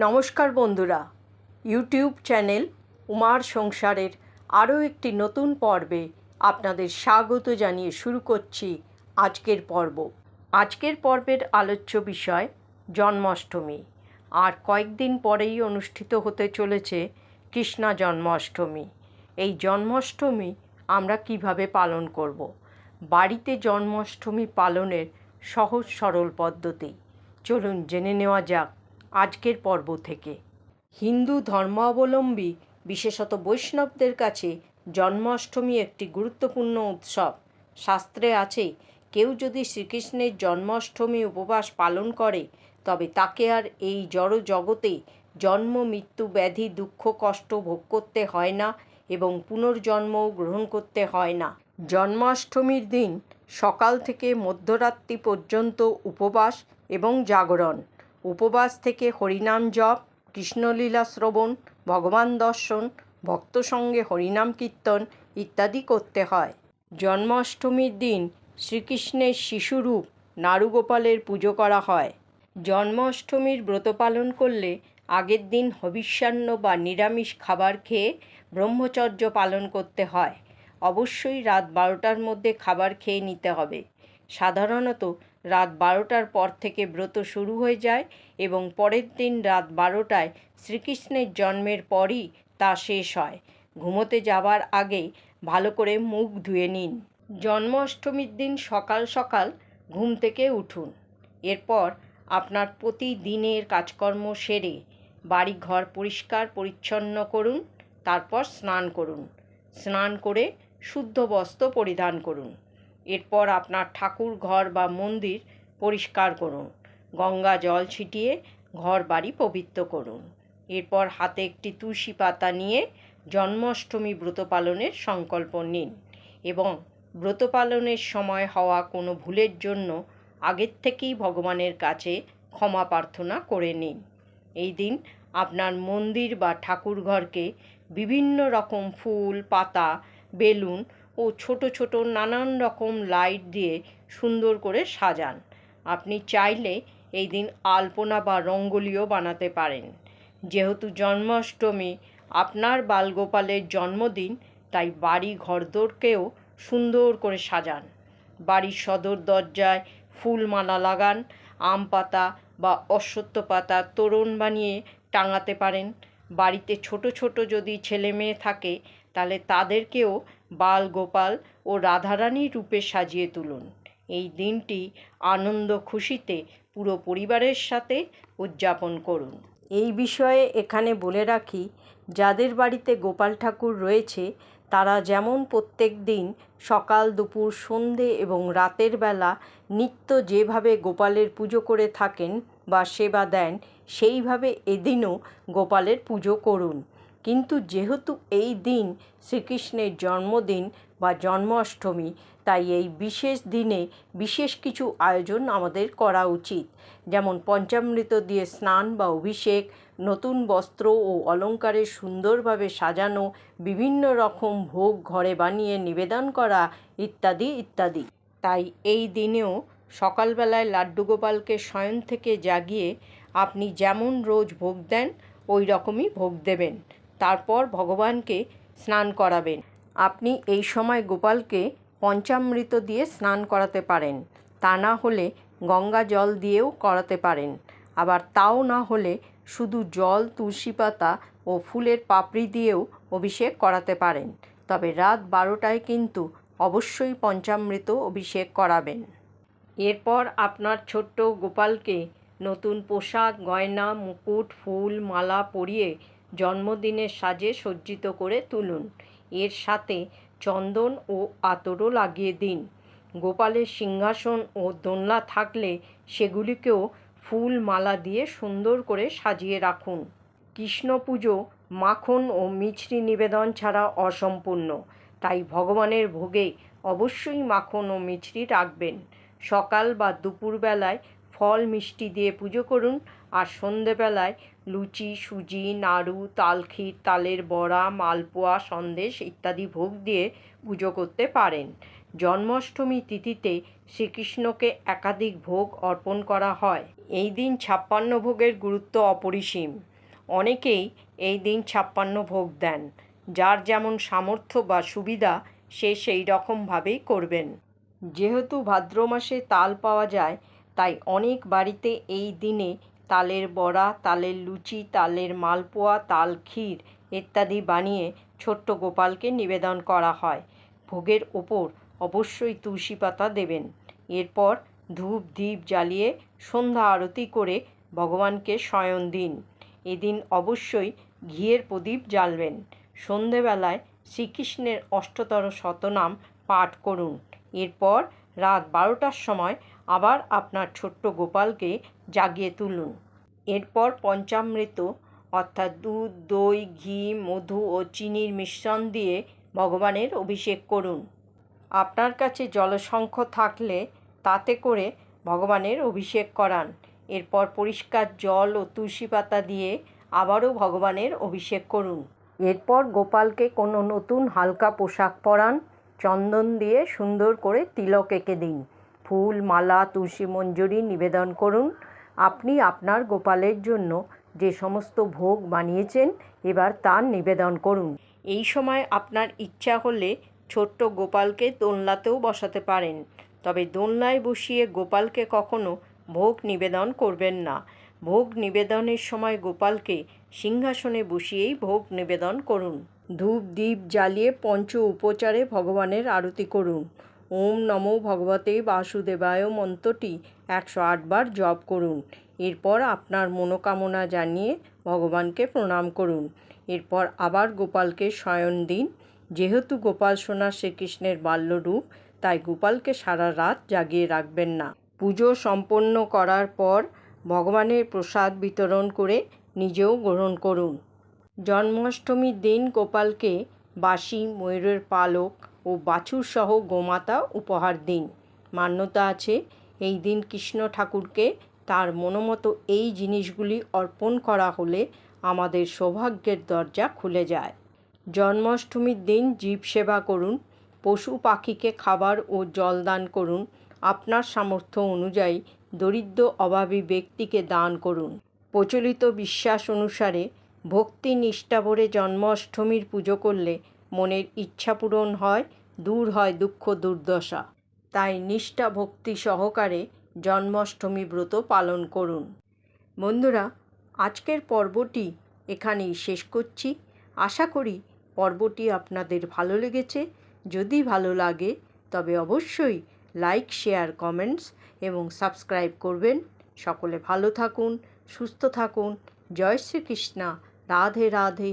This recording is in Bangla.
নমস্কার বন্ধুরা। ইউটিউব চ্যানেল উমার সংসারের আরও একটি নতুন পর্বে আপনাদের স্বাগত জানিয়ে শুরু করছি আজকের পর্ব। আজকের পর্বের আলোচ্য বিষয় জন্মাষ্টমী। আর কয়েকদিন পরেই অনুষ্ঠিত হতে চলেছে কৃষ্ণা জন্মাষ্টমী। এই জন্মাষ্টমী আমরা কীভাবে পালন করব? বাড়িতে জন্মাষ্টমী পালনের সহজ সরল পদ্ধতি। চলুন জেনে নেওয়া যাক। আজকের পর্ব থেকে। হিন্দু ধর্মাবলম্বী, বিশেষত বৈষ্ণবদের কাছে জন্মাষ্টমী একটি গুরুত্বপূর্ণ উৎসব। শাস্ত্রে আছে, কেউ যদি শ্রীকৃষ্ণের জন্মাষ্টমী উপবাস পালন করে, তবে তাকে আর এই জড় জগতে জন্ম, মৃত্যু, ব্যাধি, দুঃখ, কষ্ট ভোগ করতে হয় না এবং পুনর্জন্মও গ্রহণ করতে হয় না। জন্মাষ্টমীর দিন সকাল থেকে মধ্যরাত্রি পর্যন্ত উপবাস এবং জাগরণ। উপবাস থেকে হরিনাম জপ, কৃষ্ণলীলা শ্রবণ, ভগবান দর্শন, ভক্ত সঙ্গে হরিনাম কীর্তন ইত্যাদি করতে হয়। জন্মাষ্টমীর দিন শ্রীকৃষ্ণের শিশুরূপ নারুগোপালের পুজো করা হয়। জন্মাষ্টমীর ব্রত পালন করলে আগের দিন হবিষ্যান্ন বা নিরামিষ খাবার খেয়ে ব্রহ্মচর্য পালন করতে হয়। অবশ্যই রাত বারোটার মধ্যে খাবার খেয়ে নিতে হবে। সাধারণত রাত বারোটার পর থেকে ব্রত শুরু হয়ে যায় এবং পরের দিন রাত বারোটায় শ্রীকৃষ্ণের জন্মের পরই তা শেষ হয়। ঘুমোতে যাবার আগে ভালো করে মুখ ধুয়ে নিন। জন্মাষ্টমীর দিন সকাল সকাল ঘুম থেকে উঠুন। এরপর আপনার প্রতিদিনের কাজকর্ম সেরে বাড়ি ঘর পরিষ্কার পরিচ্ছন্ন করুন, তারপর স্নান করুন। স্নান করে শুদ্ধ বস্ত্র পরিধান করুন। এরপর আপনার ঠাকুর ঘর বা মন্দির পরিষ্কার করুন। গঙ্গা জল ছিটিয়ে ঘর বাড়ি পবিত্র করুন। এরপর হাতে একটি তুলসী পাতা নিয়ে জন্মাষ্টমী ব্রত পালনের সংকল্প নিন এবং ব্রত পালনের সময় হওয়া কোনো ভুলের জন্য আগের থেকেই ভগবানের কাছে ক্ষমা প্রার্থনা করে নিন। এই দিন আপনার মন্দির বা ঠাকুর ঘরকে বিভিন্ন রকম ফুল, পাতা, বেলুন ও ছোট ছোট নানান রকম লাইট দিয়ে সুন্দর করে সাজান। আপনি চাইলে এই দিন আলপনা বা রঙ্গোলিও বানাতে পারেন। যেহেতু জন্মাষ্টমী, আপনার বালগোপালের জন্মদিন, তাই বাড়ি ঘরদোরকেও সুন্দর করে সাজান। বাড়ির সদর দরজায় ফুলমালা লাগান, আম পাতা বা অশ্বত্থ পাতা তোরণ বানিয়ে টাঙাতে পারেন। বাড়িতে ছোট ছোট যদি ছেলে মেয়ে থাকে, তাহলে তাদেরকেও বাল গোপাল ও রাধারানী রূপে সাজিয়ে তুলুন। এই দিনটি আনন্দ খুশিতে পুরো পরিবারের সাথে উদযাপন করুন। এই বিষয়ে এখানে বলে রাখি, যাদের বাড়িতে গোপাল ঠাকুর রয়েছে, তারা যেমন প্রত্যেক দিন সকাল, দুপুর, সন্ধে এবং রাতের বেলা নিত্য যেভাবে গোপালের পুজো করে থাকেন বা সেবা দেন, সেইভাবে এদিনও গোপালের পুজো করুন। কিন্তু যেহেতু এই দিন শ্রীকৃষ্ণের জন্মদিন বা জন্মাষ্টমী, তাই এই বিশেষ দিনে বিশেষ কিছু আয়োজন আমাদের করা উচিত। যেমন পঞ্চামৃত দিয়ে স্নান বা অভিষেক, নতুন বস্ত্র ও অলঙ্কারে সুন্দরভাবে সাজানো, বিভিন্ন রকম ভোগ ঘরে বানিয়ে নিবেদন করা ইত্যাদি ইত্যাদি। তাই এই দিনেও সকালবেলায় লাড্ডু গোপালকে শয়ন থেকে জাগিয়ে আপনি যেমন রোজ ভোগ দেন, ওই রকমই ভোগ দেবেন। তারপর ভগবানকে স্নান করাবেন। আপনি এই সময় গোপালকে পঞ্চামৃত দিয়ে স্নান করাতে পারেন। তা না হলে গঙ্গা জল দিয়েও করাতে পারেন। আবার তাও না হলে শুধু জল, তুলসী পাতা ও ফুলের পাপড়ি দিয়েও অভিষেক করাতে পারেন। তবে রাত বারোটায় কিন্তু অবশ্যই পঞ্চামৃত অভিষেক করাবেন। এরপর আপনার ছোট্ট গোপালকে নতুন পোশাক, গয়না, মুকুট, ফুল, মালা পরিয়ে জন্মদিনের সাজে সজ্জিত করে তুলুন। এর সাথে চন্দন ও আতরও লাগিয়ে দিন। গোপালের সিংহাসন ও দোলনা থাকলে সেগুলিকেও ফুল মালা দিয়ে সুন্দর করে সাজিয়ে রাখুন। কৃষ্ণ পুজো মাখন ও মিছরি নিবেদন ছাড়া অসম্পূর্ণ। তাই ভগবানের ভোগে অবশ্যই মাখন ও মিছরি রাখবেন। সকাল বা দুপুরবেলায় ফল মিষ্টি দিয়ে পুজো করুন। আর সন্ধেবেলায় লুচি, সুজি, নাড়ু তালক্ষীর তালের বড়া, মালপোয়া, সন্দেশ ইত্যাদি ভোগ দিয়ে পুজো করতে পারেন। জন্মাষ্টমী তিথিতে শ্রীকৃষ্ণকে একাধিক ভোগ অর্পণ করা হয়। এই দিন ছাপ্পান্ন ভোগের গুরুত্ব অপরিসীম। অনেকেই এই দিন ছাপ্পান্ন ভোগ দেন। যার যেমন সামর্থ্য বা সুবিধা, সে সেই রকমভাবেই করবেন। যেহেতু ভাদ্র মাসে তাল পাওয়া যায় তাই অনেক বাড়িতে এই দিনে তালের বড়া, তালের লুচি, তালের মালপোয়া, তাল ক্ষীর ইত্যাদি বানিয়ে ছোট্ট গোপালকে নিবেদন করা হয়। ভোগের ওপর অবশ্যই তুলসী পাতা দেবেন। এরপর ধূপ দ্বীপ জ্বালিয়ে সন্ধ্যা আরতি করে ভগবানকে শয়ন দিন। এদিন অবশ্যই ঘিয়ের প্রদীপ জ্বালবেন। সন্ধেবেলায় শ্রীকৃষ্ণের অষ্টতর শতনাম পাঠ করুন। এরপর রাত বারোটার সময় আবার আপনার ছোট্ট গোপালকে জাগিয়ে তুলুন। এরপর পঞ্চামৃত, অর্থাৎ দুধ, দই, ঘি, মধু ও চিনির মিশ্রণ দিয়ে ভগবানের অভিষেক করুন। আপনার কাছে জলশঙ্খ থাকলে তাতে করে ভগবানের অভিষেক করান। এরপর পরিষ্কার জল ও তুলসী পাতা দিয়ে আবারও ভগবানের অভিষেক করুন। এরপর গোপালকে কোনো নতুন হালকা পোশাক পরান, চন্দন দিয়ে সুন্দর করে তিলক এঁকে দিন। ফুল, মালা, তুলসী মঞ্জুরি নিবেদন করুন। আপনি আপনার গোপালের জন্য যে সমস্ত ভোগ বানিয়েছেন, এবার তার নিবেদন করুন। এই সময় আপনার ইচ্ছা হলে ছোট্ট গোপালকে দোলনাতেও বসাতে পারেন, তবে দোলনায় বসিয়ে গোপালকে কখনো ভোগ নিবেদন করবেন না। ভোগ নিবেদনের সময় গোপালকে সিংহাসনে বসিয়েই ভোগ নিবেদন করুন। ধূপ দ্বীপ জ্বালিয়ে পঞ্চ উপচারে ভগবানের আরতি করুন। ওম নমো ভগবতে বাসুদেবায় মন্ত্রটি একশো আটবার জপ করুন। এরপর আপনার মনোকামনা জানিয়ে ভগবানকে প্রণাম করুন। এরপর আবার গোপালকে শয়ন দিন। যেহেতু গোপাল সোনা শ্রীকৃষ্ণের বাল্যরূপ, তাই গোপালকে সারা রাত জাগিয়ে রাখবেন না। পুজো সম্পন্ন করার পর ভগবানের প্রসাদ বিতরণ করে নিজেও গ্রহণ করুন। জন্মাষ্টমীর দিন গোপালকে বাসি, ময়ূরের পালক ও বাছুর সহ গোমাতা উপহার দিন। মান্যতা আছে, এই দিন কৃষ্ণ ঠাকুরকে তার মনোমতো এই জিনিসগুলি অর্পণ করা হলে আমাদের সৌভাগ্যের দরজা খুলে যায়। জন্মাষ্টমীর দিন জীব সেবা করুন, পশু পাখিকে খাবার ও জল দান করুন, আপনার সামর্থ্য অনুযায়ী দরিদ্র অভাবী ব্যক্তিকে দান করুন। প্রচলিত বিশ্বাস অনুসারে ভক্তি নিষ্ঠা ভরে জন্মাষ্টমীর পুজো করলে মনের ইচ্ছা পূরণ হয়, দূর হয় দুঃখ দুর্দশা। তাই নিষ্ঠা ভক্তি সহকারে জন্মাষ্টমী ব্রত পালন করুন। বন্ধুরা, আজকের পর্বটি এখানেই শেষ করছি। আশা করি পর্বটি আপনাদের ভালো লেগেছে। যদি ভালো লাগে, তবে অবশ্যই লাইক, শেয়ার, কমেন্টস এবং সাবস্ক্রাইব করবেন। সকলে ভালো থাকুন, সুস্থ থাকুন। জয় শ্রীকৃষ্ণা। রাধে রাধে।